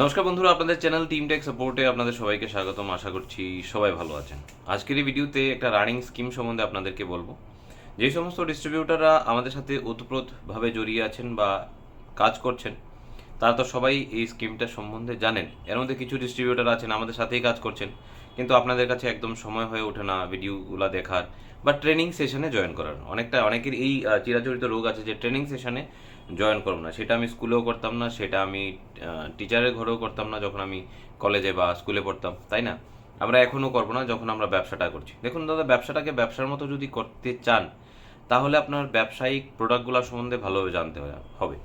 নমস্কার বন্ধুরা, আপনাদের চ্যানেল টিম টেক সাপোর্টে আপনাদের সবাইকে স্বাগতম। আশা করছি সবাই ভালো আছেন। আজকের এই ভিডিওতে একটা রানিং স্কিম সম্বন্ধে আপনাদেরকে বলব। যে সমস্ত ডিস্ট্রিবিউটাররা আমাদের সাথে ওতপ্রোতভাবে জড়িয়ে আছেন বা কাজ করছেন, তারা তো সবাই এই স্কিমটা সম্বন্ধে জানেন। এর মধ্যে কিছু ডিস্ট্রিবিউটার আছেন, আমাদের সাথেই কাজ করছেন। কিন্তু আপনাদের কাছে একদম সময় হয়ে ওঠে না ভিডিওগুলো দেখার বা ট্রেনিং সেশনে জয়েন করার। অনেকটা, অনেকের এই চিরাচরিত রোগ আছে যে ট্রেনিং সেশনে জয়েন করব না। সেটা আমি স্কুলেও করতাম না, সেটা আমি টিচারের ঘরেও করতাম না যখন আমি কলেজে বা স্কুলে পড়তাম, তাই না? আমরা এখনও করব না যখন আমরা ব্যবসাটা করছি। দেখুন দাদা, ব্যবসাটাকে ব্যবসার মতো যদি করতে চান, তাহলে আপনার ব্যবসায়িক প্রোডাক্টগুলো সম্বন্ধে ভালোভাবে জানতে হবে।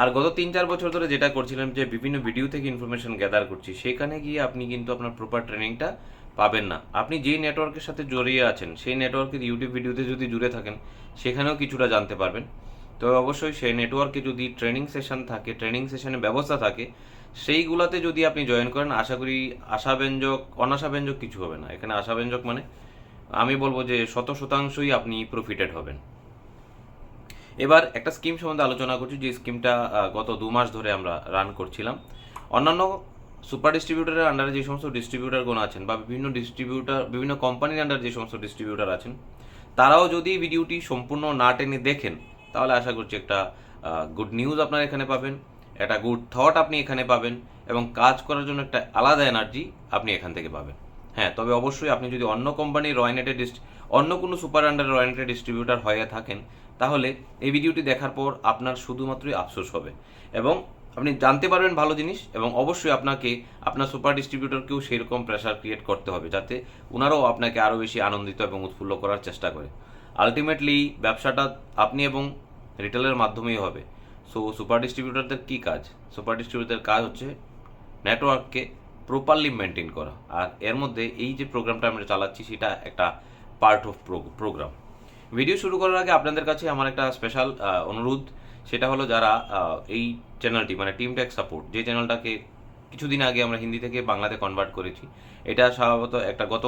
আর গত তিন চার বছর ধরে যেটা করছিলাম যে, বিভিন্ন ভিডিও থেকে ইনফরমেশন গ্যাদার করছি, সেখানে গিয়ে আপনি কিন্তু আপনার প্রপার ট্রেনিংটা পাবেন না। আপনি যেই নেটওয়ার্কের সাথে জড়িয়ে আছেন, সেই নেটওয়ার্কের ইউটিউব ভিডিওতে যদি জুড়ে থাকেন, সেখানেও কিছুটা জানতে পারবেন। তো অবশ্যই সেই নেটওয়ার্কে যদি ট্রেনিং সেশন থাকে ট্রেনিং সেশনের ব্যবস্থা থাকে, সেইগুলাতে যদি আপনি জয়েন করেন, আশা করি আশাব্যঞ্জক, অনাশাব্যঞ্জক কিছু হবে না। এখানে আশাব্যঞ্জক মানে আমি বলব যে শত শতাংশই আপনি প্রফিটেড হবেন। এবার একটা স্কিম সম্বন্ধে আলোচনা করছি, যে স্কিমটা গত দু মাস ধরে আমরা রান করছিলাম। অন্যান্য সুপার ডিস্ট্রিবিউটারের আন্ডারে যে সমস্ত ডিস্ট্রিবিউটারগুলো আছেন বা বিভিন্ন ডিস্ট্রিবিউটার বিভিন্ন কোম্পানির আন্ডারে যে সমস্ত ডিস্ট্রিবিউটার আছেন, তারাও যদি ভিডিওটি সম্পূর্ণ না টেনে দেখেন তাহলে আশা করছি একটা গুড নিউজ আপনারা এখানে পাবেন, একটা গুড থট আপনি এখানে পাবেন, এবং কাজ করার জন্য একটা আলাদা এনার্জি আপনি এখান থেকে পাবেন। হ্যাঁ তবে অবশ্যই আপনি যদি অন্য কোম্পানির রয়নেটেড ডিস্ট অন্য কোনো সুপার আন্ডার রয়নেটেড ডিস্ট্রিবিউটার হয়ে থাকেন, তাহলে এই ভিডিওটি দেখার পর আপনার শুধুমাত্রই আফসোস হবে। এবং আপনি জানতে পারবেন ভালো জিনিস, এবং অবশ্যই আপনাকে আপনার সুপার ডিস্ট্রিবিউটরকেও সেরকম প্রেশার ক্রিয়েট করতে হবে, যাতে ওনারাও আপনাকে আরও বেশি আনন্দিত এবং উৎফুল্ল করার চেষ্টা করে। আলটিমেটলি ব্যবসাটা আপনি এবং রিটেলের মাধ্যমেই হবে। সো সুপার ডিস্ট্রিবিউটারদের কী কাজ? সুপার ডিস্ট্রিবিউটরদের কাজ হচ্ছে নেটওয়ার্ককে প্রপারলি মেনটেন করা। আর এর মধ্যে এই যে প্রোগ্রামটা আমরা চালাচ্ছি, সেটা একটা পার্ট অফ প্রোগ্রাম ভিডিও শুরু করার আগে আপনাদের কাছে আমার একটা স্পেশাল অনুরোধ। সেটা হলো যারা এই চ্যানেলটি মানে টিম ট্যাক সাপোর্ট যে চ্যানেলটাকে কিছুদিন আগে আমরা হিন্দি থেকে বাংলাতে কনভার্ট করেছি, এটা স্বভাবত একটা গত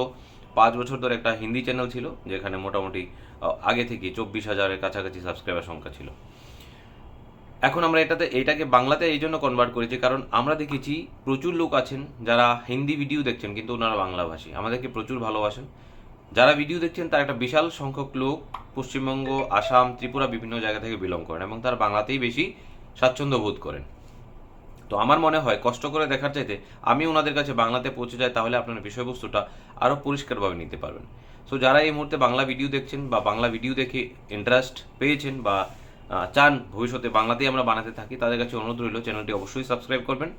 পাঁচ বছর ধরে একটা হিন্দি চ্যানেল ছিল, যেখানে মোটামুটি আগে থেকে চব্বিশ হাজারের কাছাকাছি সাবস্ক্রাইবার সংখ্যা ছিল। এখন আমরা এটাতে, এটাকে বাংলাতে এই জন্য কনভার্ট করেছি, কারণ আমরা দেখেছি প্রচুর লোক আছেন যারা হিন্দি ভিডিও দেখছেন, কিন্তু ওনারা বাংলাভাষী আমাদেরকে প্রচুর ভালোবাসেন। যারা ভিডিও দেখছেন, তার একটা বিশাল সংখ্যক লোক পশ্চিমবঙ্গ, আসাম, ত্রিপুরা বিভিন্ন জায়গা থেকে বিলং করেন এবং তারা বাংলাতেই বেশি স্বাচ্ছন্দ্য বোধ করেন। তো আমার মনে হয় কষ্ট করে দেখার চাইতে আমি ওনাদের কাছে বাংলাতে পৌঁছে যাই, তাহলে আপনার বিষয়বস্তুটা আরও পরিষ্কারভাবে নিতে পারবেন। সো যারা এই মুহূর্তে বাংলা ভিডিও দেখছেন বা বাংলা ভিডিও দেখে ইন্টারেস্ট পেয়েছেন বা চান ভবিষ্যতে বাংলাতেই আমরা বানাতে থাকি, তাদের কাছে অনুরোধ রইল চ্যানেলটি অবশ্যই সাবস্ক্রাইব করবেন।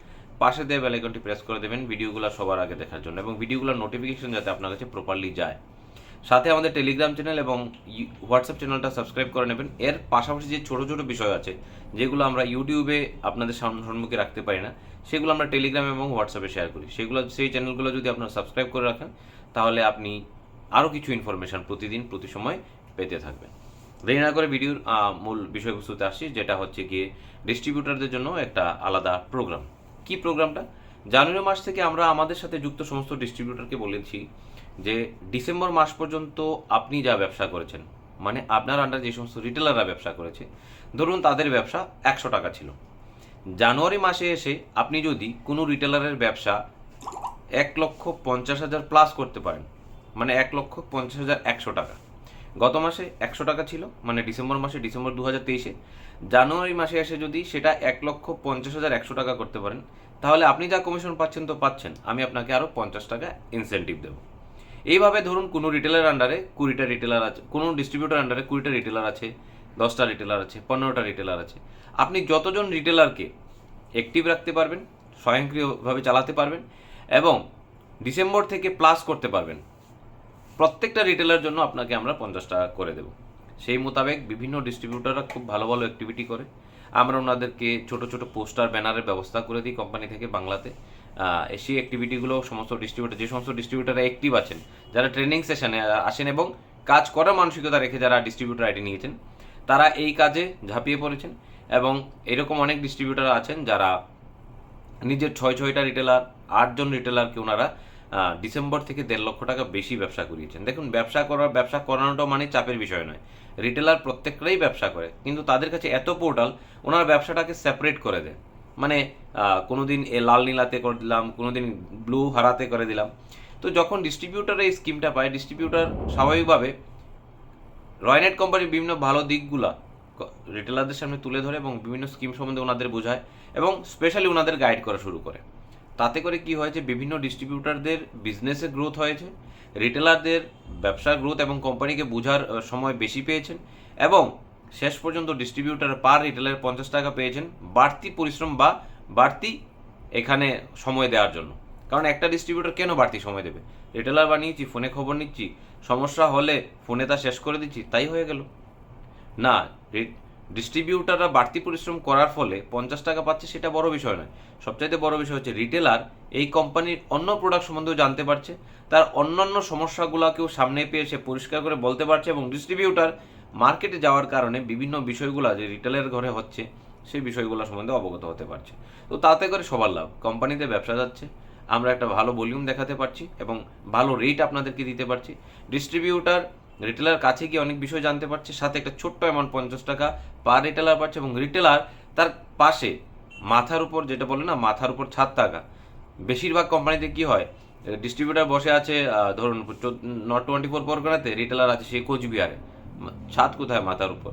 পাশে দেওয়া বেলাইকনটি প্রেস করে দেবেন ভিডিওগুলো সবার আগে দেখার জন্য এবং ভিডিওগুলোর নোটিফিকেশন যাতে আপনার কাছে প্রপারলি যায়। সাথে আমাদের টেলিগ্রাম চ্যানেল এবং হোয়াটসঅ্যাপ চ্যানেলটা সাবস্ক্রাইব করে নেবেন। এর পাশাপাশি যে ছোটো ছোটো বিষয় আছে, যেগুলো আমরা ইউটিউবে আপনাদের সাম- সম্মুখে রাখতে পারি না, সেগুলো আমরা টেলিগ্রাম এবং হোয়াটসঅ্যাপে শেয়ার করি। সেগুলো, সেই চ্যানেলগুলো যদি আপনারা সাবস্ক্রাইব করে রাখেন, তাহলে আপনি আরও কিছু ইনফরমেশন প্রতিদিন, প্রতি সময় পেতে থাকবেন। দেরি না করে ভিডিওর মূল বিষয়বস্তুতে আসি, যেটা হচ্ছে গিয়ে ডিস্ট্রিবিউটারদের জন্য একটা আলাদা প্রোগ্রাম কি প্রোগ্রামটা জানুয়ারি মাস থেকে আমরা আমাদের সাথে যুক্ত সমস্ত ডিস্ট্রিবিউটরকে বলেছি যে ডিসেম্বর মাস পর্যন্ত আপনি যা ব্যবসা করেছেন মানে আপনার আন্ডার যে সমস্ত রিটেলাররা ব্যবসা করেছে, ধরুন তাদের ব্যবসা একশো টাকা ছিল। জানুয়ারি মাসে এসে আপনি যদি কোনো রিটেলারের ব্যবসা এক লক্ষ পঞ্চাশ হাজার প্লাস করতে পারেন মানে এক লক্ষ পঞ্চাশ হাজার একশো টাকা। গত মাসে একশো টাকা ছিল মানে ডিসেম্বর মাসে, ডিসেম্বর দু হাজার তেইশে। জানুয়ারি মাসে এসে যদি সেটা এক লক্ষ পঞ্চাশ হাজার একশো টাকা করতে পারেন, তাহলে আপনি যা কমিশন পাচ্ছেন তো পাচ্ছেন, আমি আপনাকে আরও পঞ্চাশ টাকা ইনসেন্টিভ দেবো। এইভাবে ধরুন কোনো রিটেলার আন্ডারে কুড়িটা রিটেলার আছে, কোনো ডিস্ট্রিবিউটার আন্ডারে কুড়িটা রিটেলার আছে, দশটা রিটেলার আছে, পনেরোটা রিটেলার আছে। আপনি যতজন রিটেলারকে অ্যাক্টিভ রাখতে পারবেন, স্বয়ংক্রিয়ভাবে চালাতে পারবেন এবং ডিসেম্বর থেকে প্লাস করতে পারবেন, প্রত্যেকটা রিটেলার জন্য আপনাকে আমরা পঞ্চাশ টাকা করে দেব। সেই মোতাবেক বিভিন্ন ডিস্ট্রিবিউটাররা খুব ভালো ভালো অ্যাক্টিভিটি করে। আমরা ওনাদেরকে ছোট ছোট পোস্টার ব্যানারের ব্যবস্থা করে দিই কোম্পানি থেকে বাংলাতে। সেই অ্যাক্টিভিটিগুলো সমস্ত ডিস্ট্রিবিউটার যে সমস্ত ডিস্ট্রিবিউটার অ্যাক্টিভ আছেন, যারা ট্রেনিং সেশনে আসেন এবং কাজ করার মানসিকতা রেখে যারা ডিস্ট্রিবিউটার আইডি নিয়েছেন, তারা এই কাজে ঝাঁপিয়ে পড়েছেন এবং এরকম অনেক ডিস্ট্রিবিউটার আছেন যারা নিজের ছয় ছয়টা রিটেলার আটজন রিটেলারকে ওনারা ডিসেম্বর থেকে দেড় লক্ষ টাকা বেশি ব্যবসা করিয়েছেন। দেখুন, ব্যবসা করার, ব্যবসা করানোটা মানে চাপের বিষয় নয়। রিটেলার প্রত্যেকটাই ব্যবসা করে, কিন্তু তাদের কাছে এত পোর্টাল ওনার ব্যবসাটাকে সেপারেট করে দেয় মানে কোনো দিন এ লাল নীলাতে করে দিলাম কোনো দিন ব্লু হারাতে করে দিলাম। তো যখন ডিস্ট্রিবিউটার এই স্কিমটা পায় ডিস্ট্রিবিউটার স্বাভাবিকভাবে রয়নেট কোম্পানির বিভিন্ন ভালো দিকগুলা রিটেলারদের সামনে তুলে ধরে এবং বিভিন্ন স্কিম সম্বন্ধে ওনাদের বোঝায় এবং স্পেশালি ওনাদের গাইড করা শুরু করে। তাতে করে কি হয়েছে বিভিন্ন ডিস্ট্রিবিউটারদের বিজনেসে গ্রোথ হয়েছে রিটেলারদের ব্যবসার গ্রোথ এবং কোম্পানিকে বোঝার সময় বেশি পেয়েছেন এবং শেষ পর্যন্ত ডিস্ট্রিবিউটার পার রিটেলার পঞ্চাশ টাকা পেয়েছেন, বাড়তি পরিশ্রম বা বাড়তি এখানে সময় দেওয়ার জন্য। কারণ একটা ডিস্ট্রিবিউটার কেন বাড়তি সময় দেবে? রিটেলার বানিয়েছি, ফোনে খবর নিচ্ছি, সমস্যা হলে ফোনে তা শেষ করে দিচ্ছি, তাই হয়ে গেল। না ডিস্ট্রিবিউটাররা বাড়তি পরিশ্রম করার ফলে পঞ্চাশ টাকা পাচ্ছে সেটা বড় বিষয় নয়। সবচাইতে বড় বিষয় হচ্ছে রিটেলার এই কোম্পানির অন্য প্রোডাক্ট সম্বন্ধেও জানতে পারছে, তার অন্যান্য সমস্যাগুলোকেও সামনে পেয়ে সে পরিষ্কার করে বলতে পারছে এবং ডিস্ট্রিবিউটার মার্কেটে যাওয়ার কারণে বিভিন্ন বিষয়গুলো যে রিটেলের ঘরে হচ্ছে, সেই বিষয়গুলো সম্বন্ধে অবগত হতে পারছে। তো তাতে করে সবার লাভ। কোম্পানিতে ব্যবসা যাচ্ছে, আমরা একটা ভালো ভলিউম দেখাতে পারছি এবং ভালো রেট আপনাদেরকে দিতে পারছি। ডিস্ট্রিবিউটার, রিটেলার কাছে গিয়ে অনেক বিষয় জানতে পারছে, সাথে একটা ছোট্ট অ্যামাউন্ট পঞ্চাশ টাকা পার রিটেলার পাচ্ছে এবং রিটেলার তার পাশে মাথার উপর যেটা বলে না, মাথার উপর ছাদ টাকা বেশিরভাগ কোম্পানিতে কি হয় ডিস্ট্রিবিউটার বসে আছে ধরুন নট টোয়েন্টি ফোর পরগনাতে রিটেলার আছে, সে কোচবিহারে। ছাদ কোথায় মাথার উপর?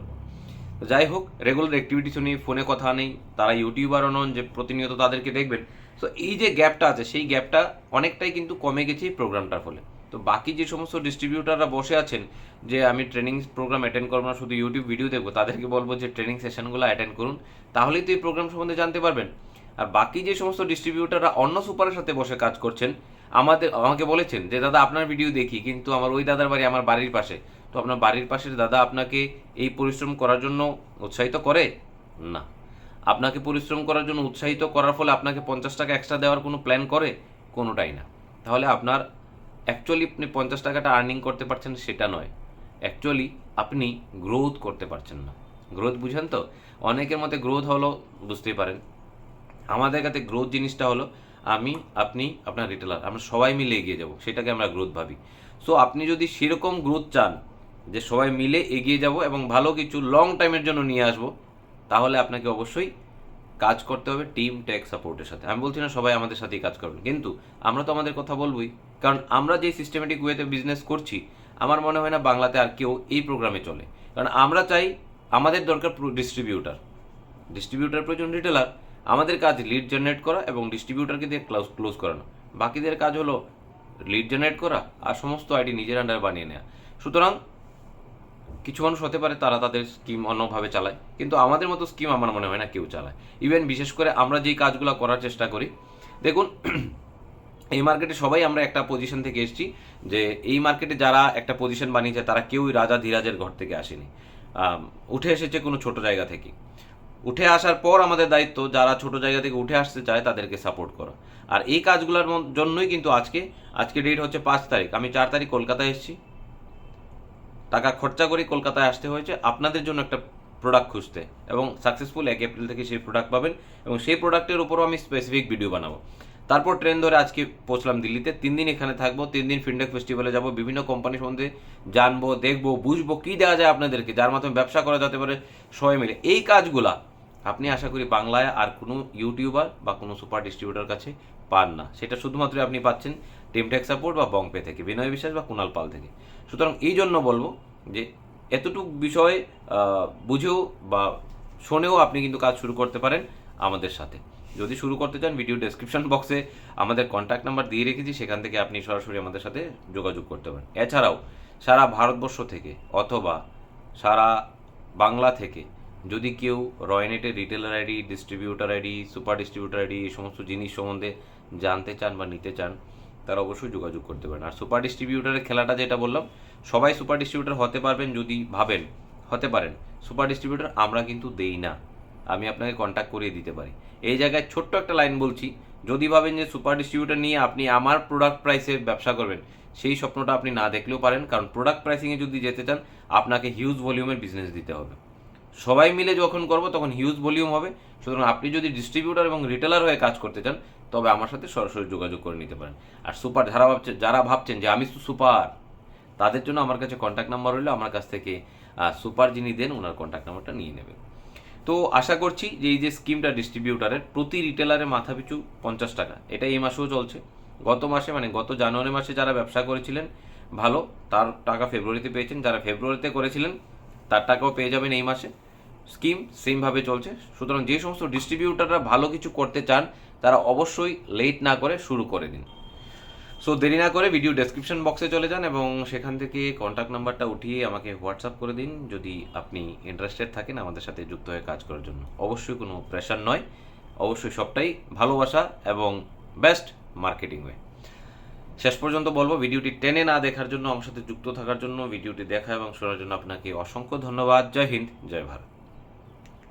যাই হোক রেগুলার অ্যাক্টিভিটিস নেই ফোনে কথা নেই, তারা ইউটিউবারও নন যে প্রতিনিয়ত তাদেরকে দেখবেন। তো এই যে গ্যাপটা আছে, সেই গ্যাপটা অনেকটাই কিন্তু কমে গেছে এই প্রোগ্রামটার ফলে। তো বাকি যে সমস্ত ডিস্ট্রিবিউটাররা বসে আছেন, যে আমি ট্রেনিং প্রোগ্রাম অ্যাটেন্ড করব না, শুধু ইউটিউব ভিডিও দেখব, তাদেরকে বলব যে ট্রেনিং সেশনগুলো অ্যাটেন্ড করুন। তাহলেই তো এই প্রোগ্রাম সম্বন্ধে জানতে পারবেন। আর বাকি যে সমস্ত ডিস্ট্রিবিউটাররা অন্য সুপারের সাথে বসে কাজ করছেন, আমাদের, আমাকে বলেছেন যে, দাদা, আপনার ভিডিও দেখি, কিন্তু আমার ওই দাদার বাড়ি, আমার বাড়ির পাশে। তো আপনার বাড়ির পাশের দাদা আপনাকে এই পরিশ্রম করার জন্য উৎসাহিত করে? না। আপনাকে পরিশ্রম করার জন্য উৎসাহিত করার ফলে আপনাকে পঞ্চাশ টাকা এক্সট্রা দেওয়ার কোনো প্ল্যান করে? কোনোটাই না। তাহলে আপনার অ্যাকচুয়ালি আপনি পঞ্চাশ টাকাটা আর্নিং করতে পারছেন সেটা নয়। অ্যাকচুয়ালি আপনি গ্রোথ করতে পারছেন না। গ্রোথ বুঝেন তো? অনেকের মতে গ্রোথ হলো, বুঝতেই পারেন। আমাদের কাছে গ্রোথ জিনিসটা হলো, আমি, আপনি, আপনার রিটেলার আমরা সবাই মিলে এগিয়ে যাব। সেটাকে আমরা গ্রোথ ভাবি। সো আপনি যদি সেরকম গ্রোথ চান যে সবাই মিলে এগিয়ে যাব এবং ভালো কিছু লং টাইমের জন্য নিয়ে আসব, তাহলে আপনাকে অবশ্যই কাজ করতে হবে টিম টেক সাপোর্টের সাথে। আমি বলছি না সবাই আমাদের সাথেই কাজ করবেন, কিন্তু আমরা তো আমাদের কথা বলবোই। কারণ আমরা যে সিস্টেমেটিক ওয়েতে বিজনেস করছি, আমার মনে হয় না বাংলাতে আর কেউ এই প্রোগ্রামে চলে। কারণ আমরা চাই আমাদের দরকার ডিস্ট্রিবিউটার ডিস্ট্রিবিউটার প্রয়োজন রিটেলার আমাদের কাজ লিড জেনারেট করা এবং ডিস্ট্রিবিউটারকে দিয়ে ক্লোজ ক্লোজ করানো। বাকিদের কাজ হলো লিড জেনারেট করা আর সমস্ত আইডি নিজের আন্ডারে বানিয়ে নেওয়া সুতরাং কিছু মানুষ হতে পারে তারা তাদের স্কিম অন্যভাবে চালায়, কিন্তু আমাদের মতো স্কিম আমার মনে হয় না কেউ চালায়। ইভেন বিশেষ করে আমরা যেই কাজগুলো করার চেষ্টা করি, দেখুন, এই মার্কেটে সবাই আমরা একটা পজিশন থেকে এসেছি যে এই মার্কেটে যারা একটা পজিশন বানিয়েছে, তারা কেউই রাজা ধীরাজের ঘর থেকে আসেনি। উঠে এসেছে কোনো ছোট জায়গা থেকে। উঠে আসার পর আমাদের দায়িত্ব, যারা ছোট জায়গা থেকে উঠে আসতে চায় তাদেরকে সাপোর্ট করা। আর এই কাজগুলোর জন্যই কিন্তু আজকে আজকে ডেট হচ্ছে পাঁচ তারিখ। আমি চার তারিখ কলকাতায় এসেছি। টাকা খরচা করে কলকাতায় আসতে হয়েছে। আপনাদের জন্য একটা প্রোডাক্ট খুঁজতে। এবং সাকসেসফুল এক এপ্রিল থেকে সেই প্রোডাক্ট পাবেন এবং সেই প্রোডাক্টের উপরও আমি স্পেসিফিক ভিডিও বানাবো। তারপর ট্রেন ধরে আজকে পৌঁছলাম দিল্লিতে। তিন দিন এখানে থাকব, তিন দিন ফিনটেক ফেস্টিভ্যালে যাব, বিভিন্ন কোম্পানি সম্বন্ধে জানব, দেখব, বুঝব কী দেওয়া যায় আপনাদেরকে, যার মাধ্যমে ব্যবসা করা যেতে পারে সবাই মিলে। এই কাজগুলা আপনি আশা করি বাংলায় আর কোনো ইউটিউবার বা কোনো সুপার ডিস্ট্রিবিউটার কাছে পান না। সেটা শুধুমাত্র আপনি পাচ্ছেন। টিমটেক সাপোর্ট বা বংপে থেকে বিনয় বিশ্বাস বা কুণাল পাল থেকে। সুতরাং এই জন্য বলব যে, এতটুক বিষয় বুঝেও বা শোনেও আপনি কিন্তু কাজ শুরু করতে পারেন আমাদের সাথে। যদি শুরু করতে চান ভিডিও ডেসক্রিপশন বক্সে আমাদের কন্ট্যাক্ট নাম্বার দিয়ে রেখেছি, সেখান থেকে আপনি সরাসরি আমাদের সাথে যোগাযোগ করতে পারেন। এছাড়াও, সারা ভারতবর্ষ থেকে অথবা সারা বাংলা থেকে যদি কেউ রয়নেটের retailer ID distributor ID super distributor ID এই সমস্ত জিনিস সম্বন্ধে জানতে চান বা নিতে চান তারা অবশ্যই যোগাযোগ করতে পারেন। আর সুপার ডিস্ট্রিবিউটারের খেলাটা যেটা বললাম, সবাই সুপার ডিস্ট্রিবিউটার হতে পারবেন যদি ভাবেন, হতে পারেন। সুপার ডিস্ট্রিবিউটার আমরা কিন্তু দেই না। আমি আপনাকে কন্ট্যাক্ট করিয়ে দিতে পারি। এই জায়গায় ছোট্ট একটা লাইন বলছি, যদি ভাবেন যে সুপার ডিস্ট্রিবিউটার নিয়ে আপনি আমার প্রোডাক্ট প্রাইসে ব্যবসা করবেন, সেই স্বপ্নটা আপনি না দেখলেও পারেন, কারণ প্রোডাক্ট প্রাইসিংয়ে যদি যেতে চান, আপনাকে হিউজ ভলিউমের বিজনেস দিতে হবে। সবাই মিলে যখন করব, তখন হিউজ ভলিউম হবে। সুতরাং আপনি যদি ডিস্ট্রিবিউটার এবং রিটেলার হয়ে কাজ করতে চান, তবে আমার সাথে সরাসরি যোগাযোগ করে নিতে পারেন। আর সুপার, যারা ভাবছেন যারা ভাবছেন যে আমি সুপার, তাদের জন্য আমার কাছে কন্ট্যাক্ট নাম্বার হলে আমার কাছ থেকে সুপার যিনি দেন, ওনার কন্ট্যাক্ট নাম্বারটা নিয়ে নেবেন। তো তো আশা করছি যে এই যে স্কিমটা ডিস্ট্রিবিউটারের প্রতি রিটেলারের মাথা পিছু পঞ্চাশ টাকা। এটা এই মাসেও চলছে। গত মাসে মানে গত জানুয়ারি মাসে যারা ব্যবসা করেছিলেন, ভালো, তার টাকা ফেব্রুয়ারিতে পেয়েছেন। যারা ফেব্রুয়ারিতে করেছিলেন তার টাকাও পেয়ে যাবেন এই মাসে। স্কিম সেমভাবে চলছে। সুতরাং যে সমস্ত ডিস্ট্রিবিউটাররা ভালো কিছু করতে চান, তারা অবশ্যই লেট না করে শুরু করে দিন। সো দেরি না করে ভিডিও ডেসক্রিপশন বক্সে চলে যান এবং সেখান থেকে কন্ট্যাক্ট নাম্বারটা উঠিয়ে আমাকে হোয়াটসঅ্যাপ করে দিন যদি আপনি ইন্টারেস্টেড থাকেন আমাদের সাথে যুক্ত হয়ে কাজ করার জন্য। অবশ্যই কোনো প্রেশার নয়। অবশ্যই সবটাই ভালোবাসা এবং বেস্ট মার্কেটিং ওয়ে শেষ পর্যন্ত বলব, ভিডিওটি টেনে না দেখার জন্য, আমার সাথে যুক্ত থাকার জন্য, ভিডিওটি দেখা এবং শোনার জন্য আপনাকে অসংখ্য ধন্যবাদ। জয় হিন্দ, জয় ভারত।